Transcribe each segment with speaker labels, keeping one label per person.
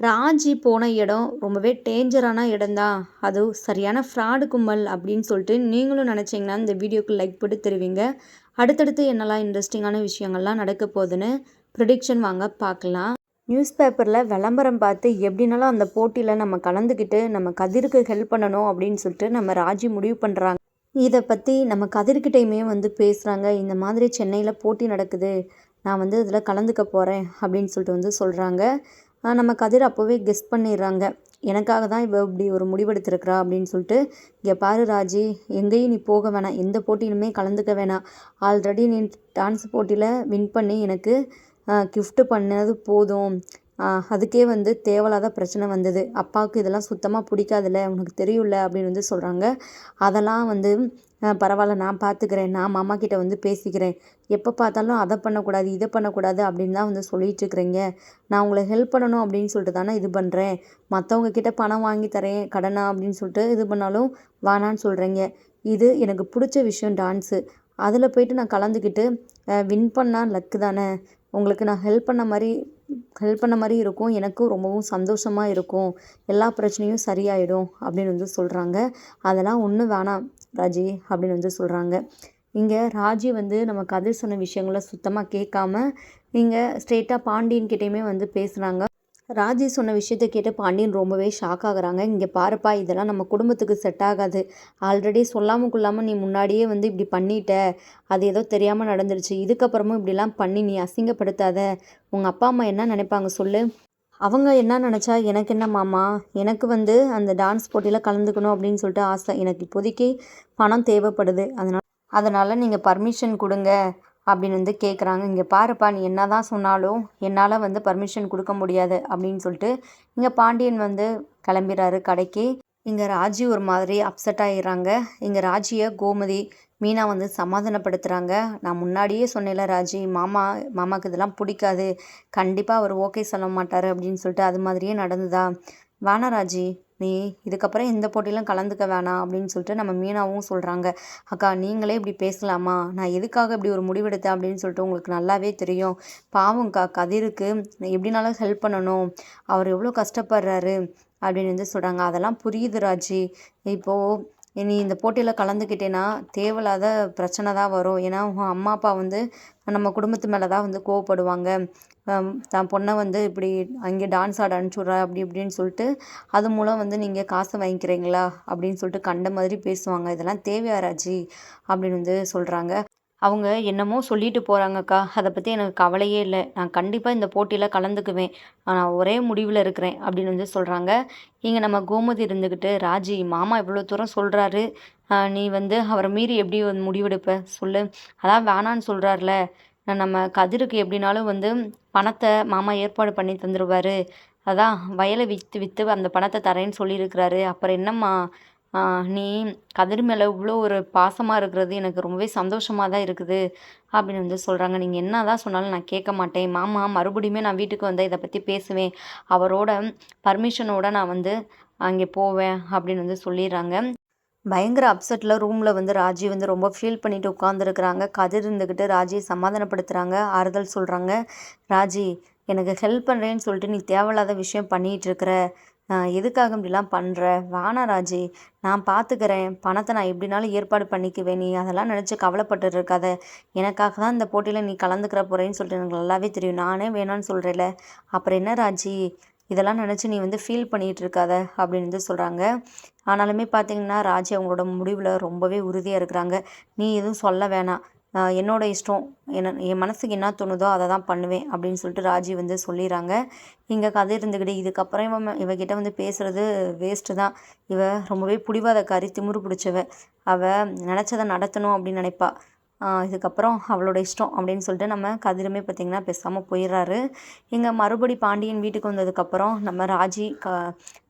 Speaker 1: ராஜி போன இடம் ரொம்பவே டேஞ்சரான இடம்தான். அது சரியான ஃப்ராடு கும்பல் அப்படின்னு சொல்லிட்டு நீங்களும் நினச்சிங்கன்னா இந்த வீடியோக்கு லைக் போட்டு தருவீங்க. அடுத்தடுத்து என்னெல்லாம் இன்ட்ரெஸ்டிங்கான விஷயங்கள்லாம் நடக்க போகுதுன்னு ப்ரிடிக்ஷன் வாங்க பார்க்கலாம். நியூஸ் பேப்பரில் விளம்பரம் பார்த்து எப்படினாலும் அந்த போட்டியில் நம்ம கலந்துக்கிட்டு நம்ம கதிருக்கு ஹெல்ப் பண்ணணும் அப்படின்னு சொல்லிட்டு நம்ம ராஜி முடிவு பண்ணுறாங்க இதை பற்றி நம்ம கதிர்கிட்டையுமே வந்து பேசுகிறாங்க இந்த மாதிரி சென்னையில் போட்டி நடக்குது. நான் வந்து இதில் கலந்துக்க போகிறேன் அப்படின்னு சொல்லிட்டு வந்து சொல்கிறாங்க நம்ம கதிர் அப்போவே கெஸ் பண்ணிடுறாங்க. எனக்காக தான் இவ இப்படி ஒரு முடிவெடுத்திருக்கிறா அப்படின்னு சொல்லிட்டு இங்கே பாரு ராஜி எங்கேயும் நீ போக வேணாம். எந்த போட்டியிலுமே கலந்துக்க வேணாம். ஆல்ரெடி நீ டான்ஸ் போட்டியில் வின் பண்ணி எனக்கு கிஃப்ட்டு பண்ணது போதும். அதுக்கே வந்து தேவையில்லாத பிரச்சனை வந்தது. அப்பாவுக்கு இதெல்லாம் சுத்தமாக பிடிக்காதுல்ல உனக்கு தெரியும்ல அப்படின்னு வந்து சொல்கிறாங்க அதெல்லாம் வந்து பரவாயில்ல நான் பார்த்துக்கிறேன் நான் மாமா கிட்ட வந்து பேசிக்கிறேன். எப்போ பார்த்தாலும் அதை பண்ணக்கூடாது இதை பண்ணக்கூடாது அப்படின்னு தான் வந்து சொல்லிட்டு இருக்கிறீங்க. நான் உங்களை ஹெல்ப் பண்ணணும் அப்படின்னு சொல்லிட்டு தானே இது பண்ணுறேன் மற்றவங்க கிட்ட பணம் வாங்கி தரேன் கடனா அப்படின்னு சொல்லிட்டு இது பண்ணாலும் வானான்னு சொல்கிறீங்க இது எனக்கு பிடிச்ச விஷயம் டான்ஸு அதில் போயிட்டு நான் கலந்துக்கிட்டு வின் பண்ணால் லக்கு தானே. உங்களுக்கு நான் ஹெல்ப் பண்ண மாதிரி ஹெல்ப் பண்ண மாதிரி இருக்கும். எனக்கும் ரொம்பவும் சந்தோஷமாக இருக்கும். எல்லா பிரச்சனையும் சரியாயிடும் அப்படின்னு வந்து சொல்கிறாங்க அதெல்லாம் ஒன்றும் வேணாம் ராஜி அப்படின்னு வந்து சொல்கிறாங்க இங்கே ராஜி வந்து நம்ம கதை சொன்ன விஷயங்கள சுத்தமாக கேட்காம இங்கே ஸ்ட்ரெயிட்டாக பாண்டியன்கிட்டையுமே வந்து பேசுகிறாங்க ராஜி சொன்ன விஷயத்தை கேட்டு பாண்டியன் ரொம்பவே ஷாக் ஆகுறாங்க. இங்கே பாருப்பா இதெல்லாம் நம்ம குடும்பத்துக்கு செட் ஆகாது. ஆல்ரெடி சொல்லாமல் கொள்ளாமல் நீ முன்னாடியே வந்து இப்படி பண்ணிட்ட. அது ஏதோ தெரியாமல் நடந்துருச்சு. இதுக்கப்புறமும் இப்படிலாம் பண்ணி நீ அசிங்கப்படுத்தாத. உங்கள் அப்பா அம்மா என்ன நினைப்பாங்க சொல்லு? அவங்க என்ன நினச்சா? எனக்கு என்ன மாமா? எனக்கு வந்து அந்த டான்ஸ் போட்டியில் கலந்துக்கணும் அப்படின்னு சொல்லிட்டு ஆசை. எனக்கு இப்போதைக்கு பணம் தேவைப்படுது. அதனால் அதனால் நீங்கள் பர்மிஷன் கொடுங்க. அப்படின்னு வந்து கேட்குறாங்க இங்கே பாருப்பா நீ என்ன தான் சொன்னாலும் என்னால் வந்து பர்மிஷன் கொடுக்க முடியாது அப்படின்னு சொல்லிட்டு இங்கே பாண்டியன் வந்து கிளம்பிடுறாரு கடைக்கு. இங்கே ராஜி ஒரு மாதிரி அப்செட் ஆகிடுறாங்க இங்கே ராஜியை கோமதி மீனா வந்து சமாதானப்படுத்துகிறாங்க நான் முன்னாடியே சொன்னேன்ல ராஜி மாமா மாமாவுக்கு இதெல்லாம் பிடிக்காது. கண்டிப்பாக அவர் ஓகே சொல்ல மாட்டார் அப்படின்னு சொல்லிட்டு அது மாதிரியே நடந்துதா? வேணா ராஜி. நீ இதுக்கப்புறம் எந்த போட்டியிலும் கலந்துக்க வேணாம் அப்படின்னு சொல்லிட்டு நம்ம மீனாவும் சொல்கிறாங்க அக்கா நீங்களே இப்படி பேசலாமா? நான் எதுக்காக இப்படி ஒரு முடிவெடுத்தேன் அப்படின்னு சொல்லிட்டு உங்களுக்கு நல்லாவே தெரியும். பாவம்க்கா கதிருக்கு எப்படினாலும் ஹெல்ப் பண்ணணும். அவர் எவ்வளோ கஷ்டப்படுறாரு அப்படின்னு வந்து சொல்கிறாங்க அதெல்லாம் புரியுது ராஜி. இப்போது நீ இந்த போட்டியில் கலந்துக்கிட்டேன்னா தேவையில்லாத பிரச்சனை தான் வரும். ஏன்னா உன் அம்மா அப்பா வந்து நம்ம குடும்பத்து மேலே தான் வந்து கோவப்படுவாங்க. தான் பொண்ணை வந்து இப்படி அங்கே டான்ஸ் ஆட அனுப்பிச்சுட்றா அப்படி இப்படின்னு சொல்லிட்டு அது மூலம் வந்து நீங்கள் காசு வாங்கிக்கிறீங்களா? அப்படின்னு சொல்லிட்டு கண்ட மாதிரி பேசுவாங்க. இதெல்லாம் தேவையா ராஜி? அப்படின்னு வந்து சொல்கிறாங்க அவங்க என்னமோ சொல்லிட்டு போகிறாங்கக்கா அதை பற்றி எனக்கு கவலையே இல்லை. நான் கண்டிப்பாக இந்த போட்டியில் கலந்துக்குவேன். நான் ஒரே முடிவில் இருக்கிறேன் அப்படின்னு வந்து சொல்கிறாங்க இங்கே நம்ம கோமதி இருந்துக்கிட்டு ராஜி மாமா இவ்வளோ தூரம் சொல்கிறாரு நீ வந்து அவரை மீறி எப்படி வந்து முடிவெடுப்ப? சொல்லு. அதான் வேணான்னு சொல்கிறாருல நம்ம கதிருக்கு எப்படினாலும் வந்து பணத்தை மாமா ஏற்பாடு பண்ணி தந்துடுவார் அதான் வயலை விற்று விற்று அந்த பணத்தை தரேன்னு சொல்லியிருக்கிறாரு. அப்புறம் என்னம்மா நீ கதிர் மேலே இவ்வளோ ஒரு பாசமாக இருக்கிறது எனக்கு ரொம்பவே சந்தோஷமாக தான் இருக்குது அப்படின்னு வந்து சொல்கிறாங்க நீங்கள் என்ன தான் சொன்னாலும் நான் கேட்க மாட்டேன். மாமா மறுபடியுமே நான் வீட்டுக்கு வந்து இதை பற்றி பேசுவேன். அவரோட பர்மிஷனோட நான் வந்து அங்கே போவேன் அப்படின்னு வந்து சொல்லிடுறாங்க. பயங்கர அப்செட்டில் ரூமில் வந்து ராஜி வந்து ரொம்ப ஃபீல் பண்ணிட்டு உட்காந்துருக்குறாங்க கதிர் இருந்துக்கிட்டு ராஜியை சமாதானப்படுத்துகிறாங்க ஆறுதல் சொல்கிறாங்க ராஜி எனக்கு ஹெல்ப் பண்ணுறேன்னு சொல்லிட்டு நீ தேவையில்லாத விஷயம் பண்ணிகிட்ருக்குற எதுக்காக இப்படிலாம் பண்ணுற வேணாம் ராஜி. நான் பார்த்துக்கிறேன் பணத்தை நான் எப்படினாலும் ஏற்பாடு பண்ணிக்குவேன். நீ அதெல்லாம் நினச்சி கவலைப்பட்டு இருக்காத எனக்காக தான் இந்த போட்டியில் நீ கலந்துக்கிற போகிறேன்னு சொல்லிட்டு எனக்கு நல்லாவே தெரியும். நானே வேணான்னு சொல்கிறேல அப்புறம் என்ன ராஜி? இதெல்லாம் நினச்சி நீ வந்து ஃபீல் பண்ணிகிட்டு இருக்காத அப்படின்னு வந்து சொல்கிறாங்க ஆனாலுமே பார்த்தீங்கன்னா ராஜி அவங்களோட முடிவில் ரொம்பவே உறுதியாக இருக்கிறாங்க. நீ எதுவும் சொல்ல வேணாம். என்னோட இஷ்டம். என்ன என் மனசுக்கு என்ன தோணுதோ அதை தான் பண்ணுவேன் அப்படின்னு சொல்லிட்டு ராஜி வந்து சொல்லிடுறாங்க. இங்கே கதை இருந்துக்கிட்டு இதுக்கப்புறம் இவன் இவகிட்ட வந்து பேசுகிறது வேஸ்ட்டு தான். இவ ரொம்பவே பிடிவாதக்காரி திமுரு பிடிச்சவ. அவள் நினச்சதை நடத்தணும் அப்படின்னு நினைப்பா. இதுக்கப்புறம் அவளோட இஷ்டம் அப்படின்னு சொல்லிட்டு நம்ம கதிருமே பார்த்திங்கன்னா பேசாமல் போயிடுறாரு. இங்கே மறுபடி பாண்டியன் வீட்டுக்கு வந்ததுக்கப்புறம் நம்ம ராஜி க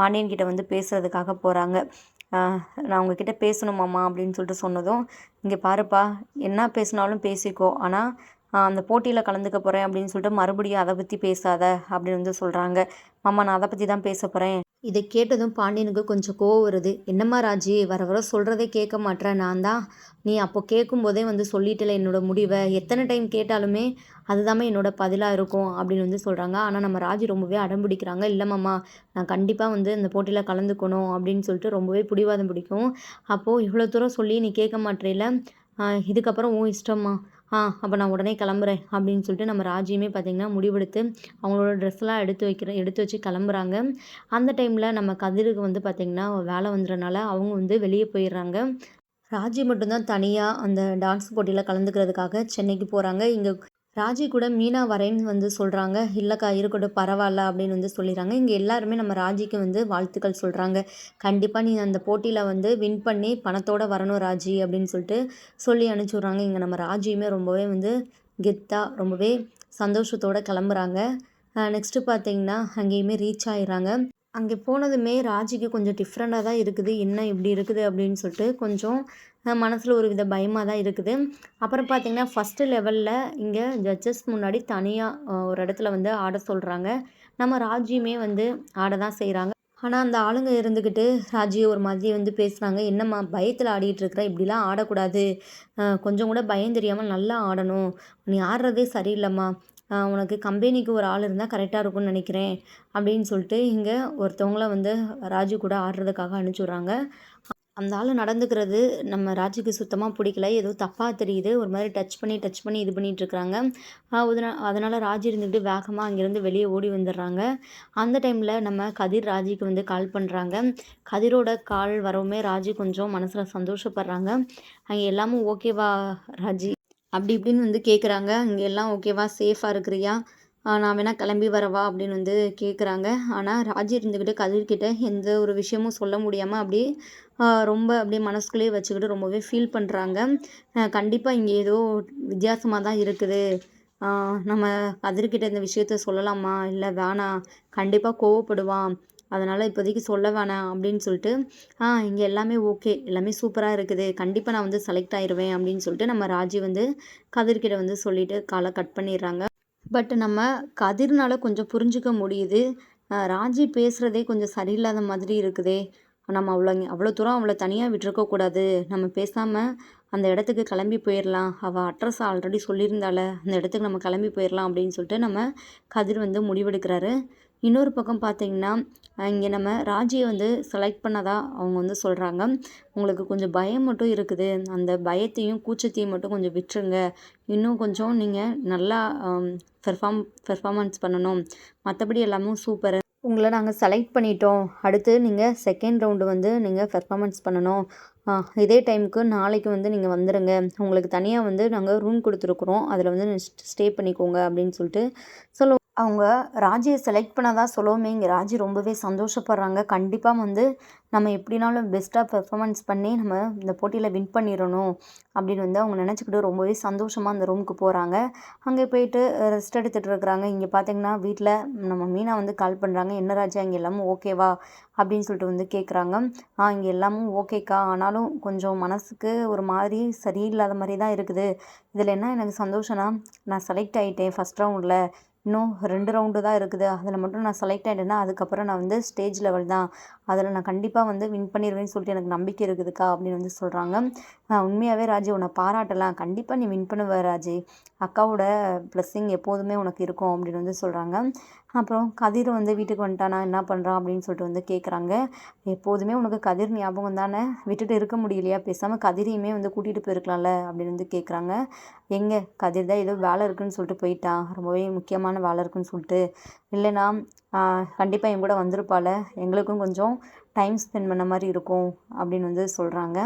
Speaker 1: பாண்டியன்கிட்ட வந்து பேசுகிறதுக்காக போகிறாங்க நான் உங்ககிட்ட பேசணுமாம்மா அப்படின்னு சொல்லிட்டு சொன்னதும் இங்கே பாருப்பா என்ன பேசினாலும் பேசிக்கோ. ஆனால் அந்த போட்டியில் கலந்துக்க போகிறேன் அப்படின்னு சொல்லிட்டு மறுபடியும் அதை பற்றி பேசாத அப்படின்னு வந்து சொல்கிறாங்க மாமா நான் அதை பற்றி தான் பேச போகிறேன் இதை கேட்டதும் பாண்டியனுக்கு கொஞ்சம் கோவம் வருது. என்னம்மா ராஜி வர வர சொல்கிறதே கேட்க மாட்டேன் நான் தான் நீ அப்போ கேட்கும்போதே வந்து சொல்லிட்டல என்னோட முடிவை. எத்தனை டைம் கேட்டாலுமே அதுதாம்மா என்னோட பதிலாக இருக்கும் அப்படின்னு வந்து சொல்கிறாங்க ஆனால் நம்ம ராஜி ரொம்பவே அடம்பிடிக்கிறாங்க இல்லைம்மாம்மா நான் கண்டிப்பாக வந்து இந்த போட்டியில் கலந்துக்கணும் அப்படின்னு சொல்லிட்டு ரொம்பவே பிடிவாதம் பிடிக்கும். அப்போது இவ்வளோ தூரம் சொல்லி நீ கேட்க மாட்டேல இதுக்கப்புறம் உன் இஷ்டம்மா. ஆ அப்போ நான் உடனே கிளம்புறேன் அப்படின்னு சொல்லிட்டு நம்ம ராஜியுமே பார்த்திங்கன்னா முடிவெடுத்து அவங்களோட ட்ரெஸ்லாம் எடுத்து வைக்கிற எடுத்து வச்சு கிளம்புறாங்க. அந்த டைமில் நம்ம கதிருக்கு வந்து பார்த்திங்கன்னா வேலை வந்துடுறனால அவங்க வந்து வெளியே போயிடுறாங்க. ராஜி மட்டும்தான் தனியாக அந்த டான்ஸ் போட்டியில் கலந்துக்கிறதுக்காக சென்னைக்கு போகிறாங்க இங்கே ராஜி கூட மீனா வரேன்னு வந்து சொல்கிறாங்க இல்லைக்கா இருக்கட்டும் பரவாயில்ல அப்படின்னு வந்து சொல்லிடுறாங்க. இங்கே எல்லாருமே நம்ம ராஜிக்கு வந்து வாழ்த்துக்கள் சொல்கிறாங்க கண்டிப்பாக நீ அந்த போட்டியில் வந்து வின் பண்ணி பணத்தோடு வரணும் ராஜி அப்படின்னு சொல்லிட்டு சொல்லி அனுப்பிச்சி இங்கே நம்ம ராஜியுமே ரொம்பவே வந்து கெத்தாக ரொம்பவே சந்தோஷத்தோடு கிளம்புறாங்க. நெக்ஸ்ட்டு பார்த்தீங்கன்னா அங்கேயுமே ரீச் ஆகிடுறாங்க அங்கே போனதுமே ராஜிக்கு கொஞ்சம் டிஃப்ரெண்ட்டாக தான் இருக்குது. என்ன இப்படி இருக்குது அப்படின்னு சொல்லிட்டு கொஞ்சம் மனசில் ஒரு வித பயமாக தான் இருக்குது. அப்புறம் பார்த்திங்கன்னா ஃபஸ்ட்டு லெவலில் இங்கே ஜட்ஜஸ் முன்னாடி தனியாக ஒரு இடத்துல வந்து ஆட சொல்கிறாங்க நம்ம ராஜியுமே வந்து ஆட தான் செய்கிறாங்க ஆனால் அந்த ஆளுங்க இருந்துக்கிட்டு ராஜி ஒரு மாதிரி வந்து பேசுகிறாங்க என்னம்மா பயத்தில் ஆடிட்டு இருக்கிற? இப்படிலாம் ஆடக்கூடாது. கொஞ்சம் கூட பயம் தெரியாமல் நல்லா ஆடணும். நீ ஆடுறதே சரியில்லைம்மா. உனக்கு கம்பெனிக்கு ஒரு ஆள் இருந்தால் கரெக்டாக இருக்கும்னு நினைக்கிறேன். அப்படின்னு சொல்லிட்டு இங்கே ஒருத்தவங்கள வந்து ராஜு கூட ஆடுறதுக்காக அனுப்பிச்சி விட்றாங்க. அந்த ஆள் நடந்துக்கிறது நம்ம ராஜுக்கு சுத்தமாக பிடிக்கல. ஏதோ தப்பாக தெரியுது. ஒரு மாதிரி டச் பண்ணி டச் பண்ணி இது பண்ணிகிட்ருக்குறாங்க அதனால் ராஜு இருந்துக்கிட்டு வேகமாக அங்கேருந்து வெளியே ஓடி வந்துடுறாங்க. அந்த டைமில் நம்ம கதிர் ராஜிக்கு வந்து கால் பண்ணுறாங்க கதிரோட கால் வரவுமே ராஜி கொஞ்சம் மனசில் சந்தோஷப்படுறாங்க. அங்கே எல்லாமும் ஓகேவா ராஜி? அப்படி இப்படின்னு வந்து கேட்குறாங்க அங்கே எல்லாம் ஓகேவா சேஃபாக இருக்கிறியா? நான் வேணால் கிளம்பி வரவா அப்படின்னு வந்து கேட்குறாங்க ஆனால் ராஜி இருந்துக்கிட்டு கதிர்கிட்ட எந்த ஒரு விஷயமும் சொல்ல முடியாமல் அப்படியே ரொம்ப அப்படியே மனசுக்குள்ளேயே வச்சுக்கிட்டு ரொம்பவே ஃபீல் பண்ணுறாங்க கண்டிப்பாக இங்கே ஏதோ வித்தியாசமாக தான் இருக்குது. நம்ம கதிர்கிட்ட இந்த விஷயத்த சொல்லலாமா? இல்லை வேணாம் கண்டிப்பாக கோவப்படுவான். அதனால் இப்போதைக்கு சொல்ல வேணாம் அப்படின்னு சொல்லிட்டு ஆ இங்கே எல்லாமே ஓகே எல்லாமே சூப்பராக இருக்குது. கண்டிப்பாக நான் வந்து செலக்ட் ஆயிடுவேன் அப்படின்னு சொல்லிட்டு நம்ம ராஜி வந்து கதிர்கிட்ட வந்து சொல்லிவிட்டு காலை கட் பண்ணிடுறாங்க. பட் நம்ம கதிர்னால கொஞ்சம் புரிஞ்சுக்க முடியுது. ராஜி பேசுகிறதே கொஞ்சம் சரியில்லாத மாதிரி இருக்குதே. நம்ம அவ்வளோ அவ்வளோ தூரம் அவளை தனியாக விட்டுருக்கக்கூடாது நம்ம பேசாமல் அந்த இடத்துக்கு கிளம்பி போயிடலாம் அவள் அட்ரஸ் ஆல்ரெடி சொல்லியிருந்தால அந்த இடத்துக்கு நம்ம கிளம்பி போயிடலாம் அப்படின்னு சொல்லிட்டு நம்ம கதிர் வந்து முடிவெடுக்கிறாரு. இன்னொரு பக்கம் பார்த்தீங்கன்னா இங்கே நம்ம ராஜியை வந்து செலக்ட் பண்ணதாக அவங்க வந்து சொல்கிறாங்க உங்களுக்கு கொஞ்சம் பயம் மட்டும் இருக்குது. அந்த பயத்தையும் கூச்சத்தையும் மட்டும் கொஞ்சம் விட்டுருங்க. இன்னும் கொஞ்சம் நீங்கள் நல்லா பெர்ஃபார்ம் பெர்ஃபார்மன்ஸ் பண்ணணும். மற்றபடி எல்லாமும் சூப்பர் உங்களை நாங்கள் செலக்ட் பண்ணிட்டோம். அடுத்து நீங்கள் செகண்ட் ரவுண்டு வந்து நீங்கள் பெர்ஃபார்மன்ஸ் பண்ணணும். இதே டைமுக்கு நாளைக்கு வந்து நீங்கள் வந்துடுங்க உங்களுக்கு தனியாக வந்து நாங்கள் ரூம் கொடுத்துருக்குறோம். அதில் வந்து ஸ்டே பண்ணிக்கோங்க அப்படின்னு சொல்லிட்டு சொல்லுவோம் அவங்க ராஜியை செலக்ட் பண்ணதாக சொல்லவுமே இங்கே ராஜி ரொம்பவே சந்தோஷப்படுறாங்க. கண்டிப்பாக வந்து நம்ம எப்படினாலும் பெஸ்ட்டாக பெர்ஃபார்மன்ஸ் பண்ணி நம்ம இந்த போட்டியில் வின் பண்ணிடணும் அப்படின்னு வந்து அவங்க நினச்சிக்கிட்டு ரொம்பவே சந்தோஷமாக அந்த ரூமுக்கு போகிறாங்க அங்கே போயிட்டு ரெஸ்ட் எடுத்துகிட்டு இருக்கிறாங்க. இங்கே பார்த்தீங்கன்னா வீட்டில் நம்ம மீனா வந்து கால் பண்ணுறாங்க என்ன ராஜா இங்கே எல்லாமும் ஓகேவா அப்படின்னு சொல்லிட்டு வந்து கேட்குறாங்க ஆ இங்கே எல்லாமும் ஓகேக்கா ஆனாலும் கொஞ்சம் மனசுக்கு ஒரு மாதிரி சரியில்லாத மாதிரி தான் இருக்குது. இதில் என்ன எனக்கு சந்தோஷம்னா நான் செலக்ட் ஆகிட்டேன் ஃபஸ்ட் ரவுண்டில் இன்னும் ரெண்டு ரவுண்டு தான் இருக்குது. அதில் மட்டும் நான் செலக்ட் ஆகிட்டேன்னா அதுக்கப்புறம் நான் வந்து ஸ்டேஜ் லெவல் தான். அதில் நான் கண்டிப்பாக வந்து வின் பண்ணிடுவேன்னு சொல்லிட்டு எனக்கு நம்பிக்கை இருக்குதுக்கா அப்படின்னு வந்து சொல்கிறாங்க உண்மையாகவே ராஜி உன்னை பாராட்டலாம். கண்டிப்பாக நீ வின் பண்ணுவ ராஜி. அக்காவோட ப்ளஸ்ஸிங் எப்போதுமே உனக்கு இருக்கும் அப்படின்னு வந்து சொல்கிறாங்க அப்புறம் கதிர் வந்து வீட்டுக்கு வந்துட்டானா என்ன பண்ணுறான் அப்படின்னு சொல்லிட்டு வந்து கேட்குறாங்க எப்போதுமே உனக்கு கதிர் ஞாபகம் தானே? விட்டுட்டு இருக்க முடியலையா? பேசாமல் கதிரையுமே வந்து கூட்டிகிட்டு போயிருக்கலாம்ல அப்படின்னு வந்து கேட்குறாங்க எங்கே? கதிர் தான் ஏதோ வேலை இருக்குன்னு சொல்லிட்டு போயிட்டான் ரொம்பவே முக்கியமான வேலை இருக்குன்னு சொல்லிட்டு. இல்லைனா கண்டிப்பாக என் கூட வந்திருப்பாள். எங்களுக்கும் கொஞ்சம் டைம் ஸ்பெண்ட் பண்ண மாதிரி இருக்கும் அப்படின்னு வந்து சொல்கிறாங்க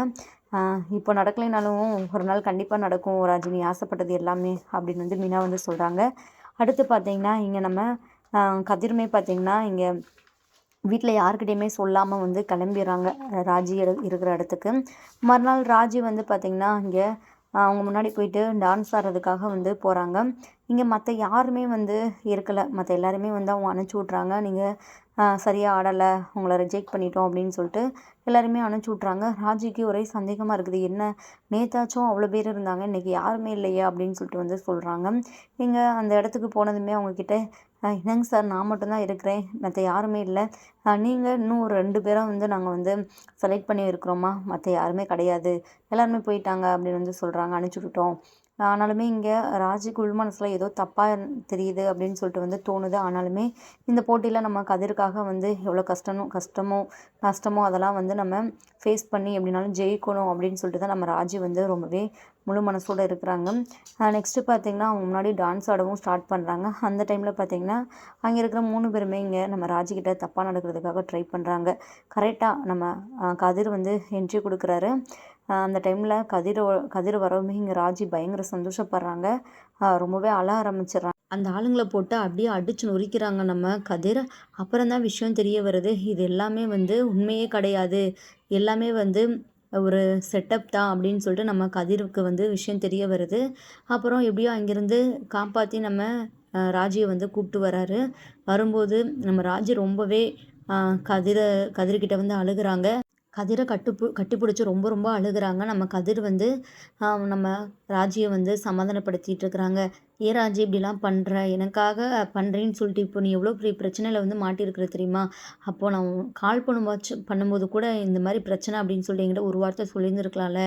Speaker 1: இப்போ நடக்கலைனாலும் ஒரு நாள் கண்டிப்பாக நடக்கும். ராஜினி ஆசைப்பட்டது எல்லாமே அப்படின்னு வந்து மீனா வந்து சொல்கிறாங்க அடுத்து பார்த்திங்கன்னா இங்கே நம்ம கதிருமே பார்த்திங்கன்னா இங்கே வீட்டில் யாருக்கிட்டையுமே சொல்லாமல் வந்து கிளம்பிடுறாங்க. ராஜி இருக்கிற இடத்துக்கு. மறுநாள் ராஜி வந்து பார்த்திங்கன்னா இங்கே அவங்க முன்னாடி போயிட்டு டான்ஸ் ஆடுறதுக்காக வந்து போகிறாங்க இங்கே மற்ற யாருமே வந்து இருக்கலை. மற்ற எல்லாருமே வந்து அவங்க அனுப்பிச்சி விட்றாங்க நீங்கள் சரியாக ஆடலை. உங்களை ரிஜெக்ட் பண்ணிட்டோம் அப்படின்னு சொல்லிட்டு எல்லாருமே அனுப்பிச்சி விட்றாங்க ராஜிக்கு ஒரே சந்தேகமாக இருக்குது. என்ன நேத்தாச்சும் அவ்வளோ பேர் இருந்தாங்க. இன்றைக்கி யாருமே இல்லையே அப்படின்னு சொல்லிட்டு வந்து சொல்கிறாங்க இங்கே அந்த இடத்துக்கு போனதுமே அவங்கக்கிட்ட என்னங்க சார் நான் மட்டும்தான் இருக்கிறேன். மற்ற யாருமே இல்லை. நீங்கள் இன்னும் ஒரு ரெண்டு பேரை வந்து நாங்கள் வந்து செலக்ட் பண்ணி இருக்கிறோமா மற்ற யாருமே கிடையாது. எல்லாருமே போயிட்டாங்க அப்படின்னு வந்து சொல்கிறாங்க அனுப்பிச்சி விட்டோம் ஆனாலுமே இங்கே ராஜுக்கு உள் மனசில் ஏதோ தப்பாக தெரியுது அப்படின்னு சொல்லிட்டு வந்து தோணுது. ஆனாலுமே இந்த போட்டியில் நம்ம கதிர்க்காக வந்து எவ்வளோ கஷ்டமோ கஷ்டமோ நஷ்டமோ அதெல்லாம் வந்து நம்ம ஃபேஸ் பண்ணி எப்படினாலும் ஜெயிக்கணும் அப்படின்னு சொல்லிட்டு தான் நம்ம ராஜி வந்து ரொம்பவே முழு மனசோடு இருக்கிறாங்க. நெக்ஸ்ட்டு பார்த்திங்கன்னா அவங்க முன்னாடி டான்ஸ் ஆடவும் ஸ்டார்ட் பண்ணுறாங்க அந்த டைமில் பார்த்திங்கன்னா அங்கே இருக்கிற மூணு பேருமே இங்கே நம்ம ராஜிக்கிட்ட தப்பாக நடக்கிறதுக்காக ட்ரை பண்ணுறாங்க கரெக்டாக நம்ம கதிர் வந்து என்ட்ரி கொடுக்குறாரு. அந்த டைமில் கதிர் கதிர் வரவுமே இங்கே ராஜி பயங்கர சந்தோஷப்படுறாங்க. ரொம்பவே அழ ஆரம்பிச்சிடுறாங்க. அந்த ஆளுங்களை போட்டு அப்படியே அடிச்சு நொறுக்கிறாங்க நம்ம கதிர். அப்புறம் தான் விஷயம் தெரிய வருது. இது எல்லாமே வந்து உண்மையே கிடையாது. எல்லாமே வந்து ஒரு செட்டப் தான் அப்படின்னு சொல்லிட்டு நம்ம கதிருக்கு வந்து விஷயம் தெரிய வருது. அப்புறம் எப்படியோ அங்கேருந்து காப்பாற்றி நம்ம ராஜியை வந்து கூப்பிட்டு வராரு. வரும்போது நம்ம ராஜி ரொம்பவே கதிரை கதிர்கிட்ட வந்து அழுகுறாங்க. கதிரை கட்டுப்பு கட்டிப்பிடிச்சி ரொம்ப ரொம்ப அழுகுறாங்க. நம்ம கதிர் வந்து நம்ம ராஜியை வந்து சமாதானப்படுத்திட்டு இருக்கிறாங்க ஏ ராஜி இப்படிலாம் பண்ணுற எனக்காக பண்ணுறேன்னு சொல்லிட்டு இப்போ நீ எவ்வளோ பெரிய பிரச்சனையில் வந்து மாட்டியிருக்கிற தெரியுமா? அப்போது நான் கால் பண்ணும்போது பண்ணும்போது கூட இந்த மாதிரி பிரச்சனை அப்படின்னு சொல்லிட்டு என்கிட்ட ஒரு வார்த்தை சொல்லியிருந்துருக்கலாம்ல?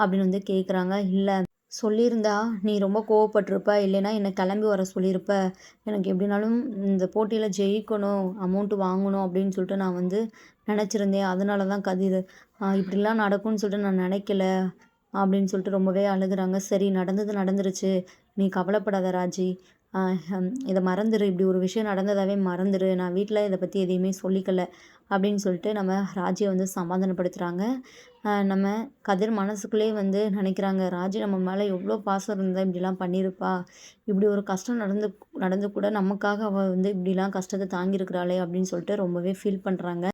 Speaker 1: அப்படின்னு வந்து கேட்குறாங்க இல்லை சொல்லியிருந்தா நீ ரொம்ப கோவப்பட்டிருப்ப இல்லைன்னா என்னை கிளம்பி வர சொல்லியிருப்ப. எனக்கு எப்படினாலும் இந்த போட்டியில் ஜெயிக்கணும் அமௌண்ட்டு வாங்கணும் அப்படின்னு சொல்லிட்டு நான் வந்து நினச்சிருந்தேன். அதனால தான் கதிர். இப்படிலாம் நடக்கும்னு சொல்லிட்டு நான் நினைக்கல அப்படின்னு சொல்லிட்டு ரொம்பவே அழுகுறாங்க. சரி நடந்தது நடந்துருச்சு. நீ கவலைப்படாத ராஜி. இதை மறந்துடு இப்படி ஒரு விஷயம் நடந்ததாகவே மறந்துடு நான் வீட்டில் இதை பற்றி எதையுமே சொல்லிக்கல அப்படின்னு சொல்லிட்டு நம்ம ராஜியை வந்து சமாதானப்படுத்துகிறாங்க நம்ம கதிர் மனசுக்குள்ளேயே வந்து நினைக்கிறாங்க ராஜி நம்ம மேலே எவ்வளோ பாசம் இருந்தால் இப்படிலாம் பண்ணியிருப்பா இப்படி ஒரு கஷ்டம் நடந்து நடந்து கூட நமக்காக அவள் வந்து இப்படிலாம் கஷ்டத்தை தாங்கியிருக்கிறாளே அப்படின்னு சொல்லிட்டு ரொம்பவே ஃபீல் பண்ணுறாங்க